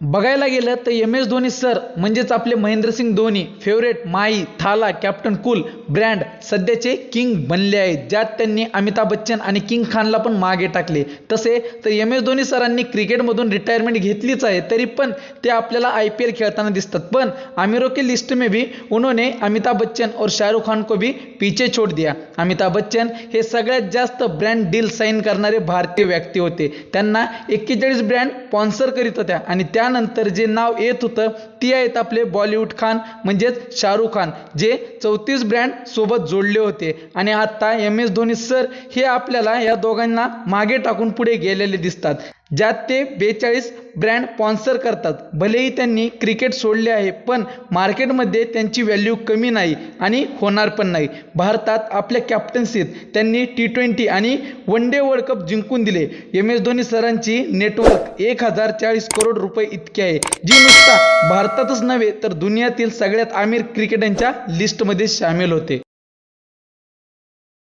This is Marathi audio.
बघायला गेलं तर एम एस धोनी सर म्हणजेच आपले Mahendrasingh Dhoni favourite my Thala captain cool brand सध्याचे किंग बनले आहेत ज्यात त्यांनी अमिताभ बच्चन आणि किंग खानला पण मागे टाकले. तसे तर एम एस धोनी सरांनी क्रिकेटमधून रिटायरमेंट घेतलीच आहे तरी पण ते आपल्याला आय पी एल खेळताना दिसतात. पण आमिरो के लिस्ट में भी उन्होंने अमिताभ बच्चन और शाहरुख खान को भी पीछे छोड़ दिया. अमिताभ बच्चन हे सगळ्यात जास्त ब्रँड डील साईन करणारे भारतीय व्यक्ती होते. त्यांना एक्केचाळीस ब्रँड स्पॉन्सर करीत होत्या आणि त्या त्यानंतर जे नाव येत होतं ती आहेत आपले बॉलिवूड खान म्हणजेच शाहरुख खान जे चौतीस ब्रँड सोबत जोडले होते. आणि आता एम एस धोनी सर हे आपल्याला या दोघांना मागे टाकून पुढे गेलेले दिसतात. ज्यात ते बेचाळीस ब्रँड स्पॉन्सर करतात. भलेही त्यांनी क्रिकेट सोडले आहे पण मार्केटमध्ये त्यांची व्हॅल्यू कमी नाही आणि होणार पण नाही. भारतात आपल्या कॅप्टन्सीत त्यांनी टी ट्वेंटी आणि वन डे वर्ल्ड कप जिंकून दिले. एम एस धोनी सरांची नेटवर्क एक हजार चाळीस करोड रुपये इतकी आहे जी नुसता भारतातच नव्हे तर दुनियातील सगळ्यात आमिर क्रिकेटरच्या लिस्टमध्ये सामील होते.